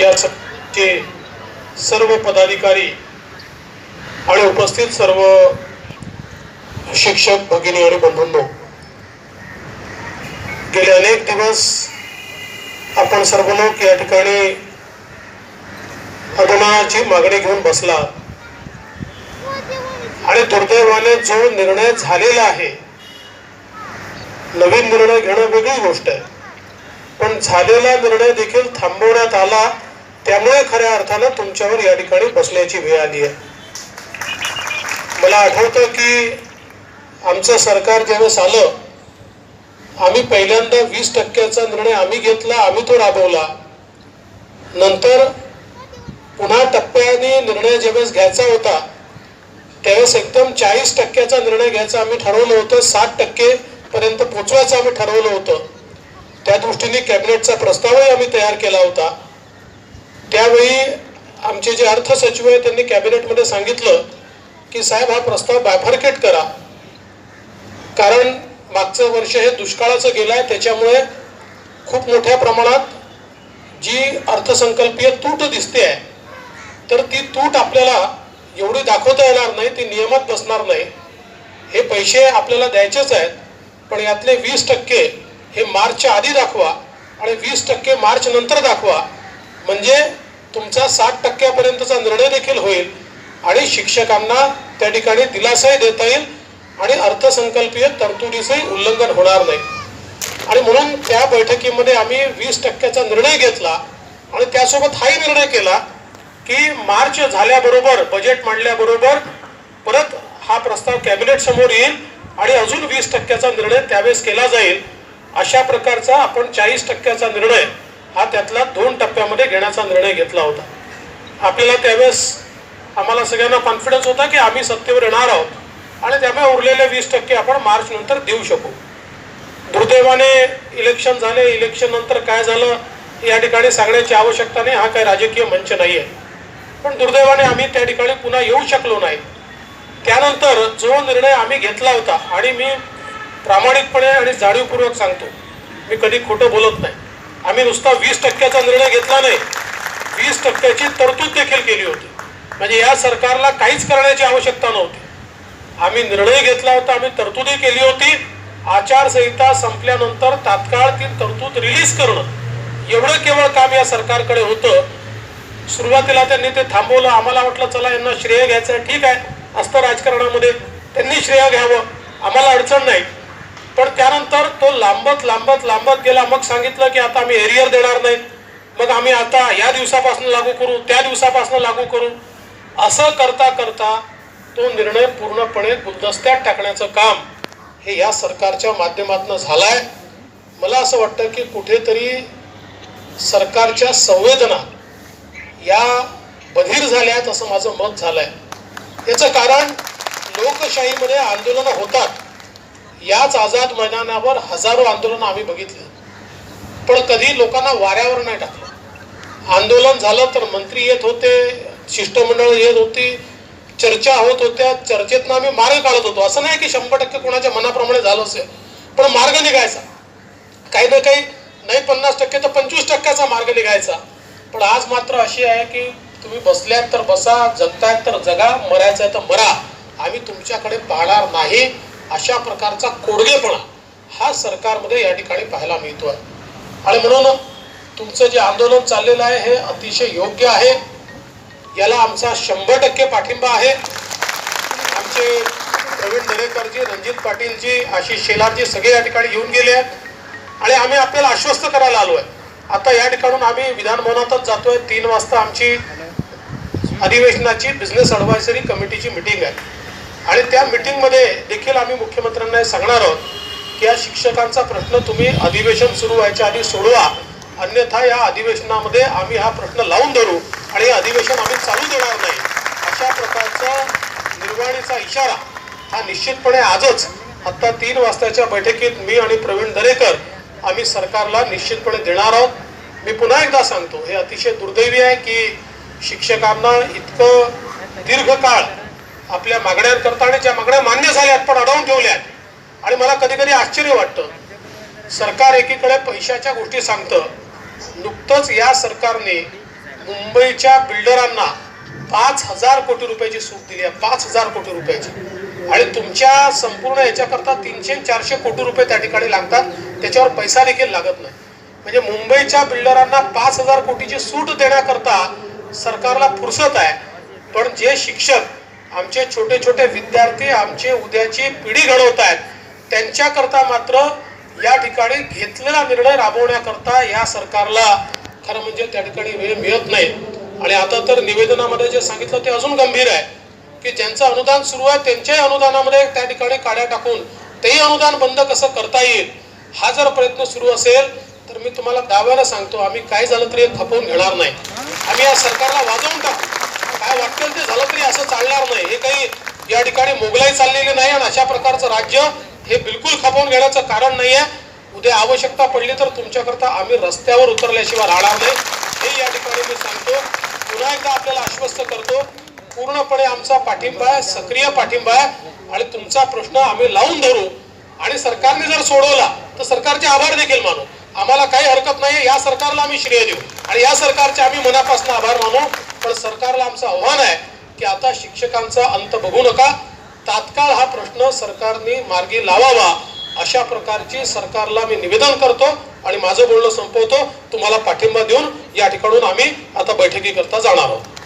याचे सर्व पदाधिकारी आणि उपस्थित सर्व शिक्षक भगिनी आणि बंधूंनो गेले अनेक दिवस आपण सर्व लोक या ठिकाणी अनुदानाची मागणी घेऊन बसला. आणि दुर्दैवाने जो निर्णय झालेला आहे नवीन निर्णय घेणं वेगळी गोष्ट आहे. पण झालेला निर्णय देखील थांबवण्यात आला त्यामुळे खऱ्या अर्थानं तुमच्यावर या ठिकाणी बसण्याची वेळ आली आहे. मला आठवतं की आमचं सरकार ज्यावेळेस आलं आम्ही पहिल्यांदा वीस टक्क्याचा निर्णय आम्ही घेतला आम्ही तो राबवला. नंतर पुन्हा टप्प्याने निर्णय ज्यावेळेस घ्यायचा होता त्यावेळेस एकदम चाळीस टक्क्याचा निर्णय घ्यायचा आम्ही ठरवलं होतं साठ टक्के पर्यंत पोचवायचं आम्ही ठरवलं होतं. त्या दृष्टीने कॅबिनेटचा प्रस्तावही आम्ही तयार केला होता. त्यावेळी आमचे जे अर्थ सचिव त्यांनी कॅबिनेटमध्ये सांगितलं की साहेब हा प्रस्ताव बायफार्केट करा. कारण मागचं वर्ष हे दुष्काळाचं गेलं आहे त्याच्यामुळे खूप मोठ्या प्रमाणात जी अर्थसंकल्पीय तूट दिसते आहे तर ती तूट आपल्याला एवढी दाखवता येणार नाही ती नियमात बसणार नाही. हे पैसे आपल्याला द्यायचेच आहेत पण यातले वीस टक्के हे मार्चच्या आधी दाखवा आणि वीस टक्के मार्च नंतर दाखवा. म्हणजे तुमचा साठ टक्क्यापर्यंतचा निर्णय देखील होईल आणि शिक्षकांना त्या ठिकाणी दिलासाही देता येईल आणि अर्थसंकल्पीय तरतुदीचंही उल्लंघन होणार नाही. आणि म्हणून त्या बैठकीमध्ये आम्ही वीस टक्क्याचा निर्णय घेतला आणि त्यासोबत हाही निर्णय केला की मार्च झाल्याबरोबर बजेट मांडल्याबरोबर परत हा प्रस्ताव कॅबिनेट समोर येईल आणि अजून वीस टक्क्याचा निर्णय त्यावेळेस केला जाईल. अशा प्रकारचा आपण चाळीस टक्क्याचा निर्णय हा त्यातला दोन टप्प्यामध्ये घेण्याचा निर्णय घेतला होता. आपल्याला त्यावेळेस आम्हाला सगळ्यांना कॉन्फिडन्स होता की आम्ही सत्तेवर येणार आहोत आणि त्यामुळे उरलेले वीस टक्के आपण मार्च नंतर देऊ शकू. दुर्दैवाने इलेक्शन झाले इलेक्शन नंतर काय झालं या ठिकाणी सांगण्याची आवश्यकता नाही हा काही राजकीय मंच नाही आहे पण दुर्दैवाने आम्ही त्या ठिकाणी पुन्हा येऊ शकलो नाही. त्यानंतर जो निर्णय आम्ही घेतला होता आणि मी प्रामाणिकपणे आणि जाणीवपूर्वक सांगतो मी कधी खोटं बोलत नाही. आम्ही नुसता वीस टक्क्याचा निर्णय घेतला नाही. वीस टक्क्याची तरतूद देखील केली होती. म्हणजे या सरकारला काहीच करण्याची आवश्यकता नव्हती. आम्ही निर्णय घेतला होता आम्ही तरतुदी केली होती. आचारसंहिता संपल्यानंतर तात्काळ ती तरतूद रिलीज करणं एवढं केवळ काम या सरकारकडे होतं. सुरुवातीला त्यांनी ते थांबवलं. आम्हाला वाटलं चला यांना श्रेय घ्यायचं आहे. ठीक आहे. असतं राजकारणामध्ये. त्यांनी श्रेय घ्यावं. आम्हाला अडचण नाही. पण त्यानंतर तो लांबत लांबत लांबत गेला. मग सांगितलं की आता आम्ही एरियर देणार नाही. मग आम्ही आता या दिवसापासून लागू करू त्या दिवसापासून लागू करू. असं करता करता तो निर्णय पूर्णपणे गुलदस्त्यात टाकण्याचं काम हे या सरकारच्या माध्यमातून झालंय. मला असं वाटतं की कुठेतरी सरकारच्या संवेदना या बधीर झाल्या आहेत असं माझं मत झालंय. याचं कारण लोकशाहीमध्ये आंदोलनं होतात. याच आझाद मैदानावर हजारो आंदोलन आम्ही बघितलं. पण कधी लोकांना वाऱ्यावर नाही टाकलं. आंदोलन झालं तर मंत्री येत होते शिष्टमंडळ येत होती चर्चा होत होत्या चर्चेतनं आम्ही मार्ग काढत होतो. असं नाही की शंभर टक्के कोणाच्या मनाप्रमाणे झालं असेल पण मार्ग निघायचा. काही ना काही नाही पन्नास टक्के तर पंचवीस टक्क्याचा मार्ग निघायचा. पण आज मात्र अशी आहे की तुम्ही बसल्यात तर बसा जगतायत तर जगा मरायचं आहे तर मरा. आम्ही तुमच्याकडे पाहणार नाही. अशा प्रकारचा कोडगेपणा हा सरकारमध्ये या ठिकाणी पाहायला मिळतो आहे आणि म्हणून तुमचं जे आंदोलन चाललेलं आहे हे अतिशय योग्य आहे. याला आमचा शंभर टक्के पाठिंबा आहे. आमचे प्रवीण दरेकरजी रणजित पाटीलजी आशिष शेलारजी सगळे या ठिकाणी येऊन गेले आहेत. आणि आम्ही आपल्याला आश्वस्त करायला आलो आहे आता या ठिकाणून आम्ही विधानभवनातच जातोय. तीन वाजता आमची अधिवेशनाची बिझनेस अडवायझरी कमिटीची मिटिंग आहे. आणि त्या मिटिंगमध्ये देखील आम्ही मुख्यमंत्र्यांना सांगणार आहोत की या शिक्षकांचा प्रश्न तुम्ही अधिवेशन सुरू व्हायच्या आधी सोडवा. अन्यथा या अधिवेशनामध्ये आम्ही हा प्रश्न लावून धरू आणि हे अधिवेशन आम्ही चालू देणार नाही. अशा प्रकारचा निर्वाणीचा इशारा हा निश्चितपणे आजच आत्ता तीन वाजताच्या बैठकीत मी आणि प्रवीण दरेकर आम्ही सरकारला निश्चितपणे देणार आहोत. मी पुन्हा एकदा सांगतो हे अतिशय दुर्दैवी आहे की शिक्षकांना इतकं दीर्घकाळ आपल्या मागण्यांकरता आणि ज्या मागण्या मान्य झाल्यात पण अडवून ठेवल्यात. आणि मला कधी कधी आश्चर्य वाटतं. सरकार एकीकडे पैशाच्या गोष्टी सांगतं. नुकतंच या सरकारने मुंबईच्या बिल्डरांना पाच हजार कोटी रुपयाची सूट दिली आहे. पाच हजार कोटी रुपयाची. आणि तुमच्या संपूर्ण याच्याकरता तीनशे चारशे कोटी रुपये त्या ठिकाणी लागतात. त्याच्यावर पैसा देखील लागत नाही. म्हणजे मुंबईच्या बिल्डरांना पाच हजार कोटीची सूट देण्याकरता सरकारला फुरसत आहे. पण जे शिक्षक आमचे छोटे छोटे विद्यार्थी आमचे उद्याची पिढी घडवत आहेत त्यांच्याकरता मात्र या ठिकाणी घेतलेला निर्णय राबवण्याकरता या सरकारला खरं म्हणजे त्या ठिकाणी वेळ मिळत नाही. आणि आता तर निवेदनामध्ये जे सांगितलं ते अजून गंभीर आहे की ज्यांचं अनुदान सुरू आहे त्यांच्याही अनुदानामध्ये त्या ठिकाणी काड्या टाकून तेही अनुदान बंद कसं करता येईल हा जर प्रयत्न सुरू असेल तर मी तुम्हाला दाव्याला सांगतो आम्ही काय झालं तरी खपवून घेणार नाही. आम्ही या सरकारला वाजवून टाकू. काय वाटेल ते झालं तरी असं चालणार नाही. हे काही या ठिकाणी मोगलाई चाललेली नाही आणि अशा प्रकारचं राज्य हे बिलकुल खपवून घेण्याचं कारण नाही आहे उद्या आवश्यकता पडली तर तुमच्याकरता आम्ही रस्त्यावर उतरल्याशिवाय राहणार नाही. हे या ठिकाणी मी सांगतो. पुन्हा एकदा आपल्याला आश्वस्त करतो पूर्णपणे आमचा पाठिंबा आहे सक्रिय पाठिंबा आहे आणि तुमचा प्रश्न आम्ही लावून धरू. आणि सरकारने जर सोडवला तर सरकारचे आभार देखील मानू. आम्हाला काही हरकत नाही या सरकारला आम्ही श्रेय देऊ. आणि या सरकारचे आम्ही मनापासून आभार मानू पण सरकारला आमचं आव्हान आहे की आता शिक्षकांचा अंत बघू नका. तात्काळ हा प्रश्न सरकारने मार्गी लावावा अशा प्रकारची सरकारला मी निवेदन करतो आणि माझं बोलणं संपवतो. तुम्हाला पाठिंबा देऊन या ठिकाणून आम्ही आता बैठकीकरता जाणार आहोत.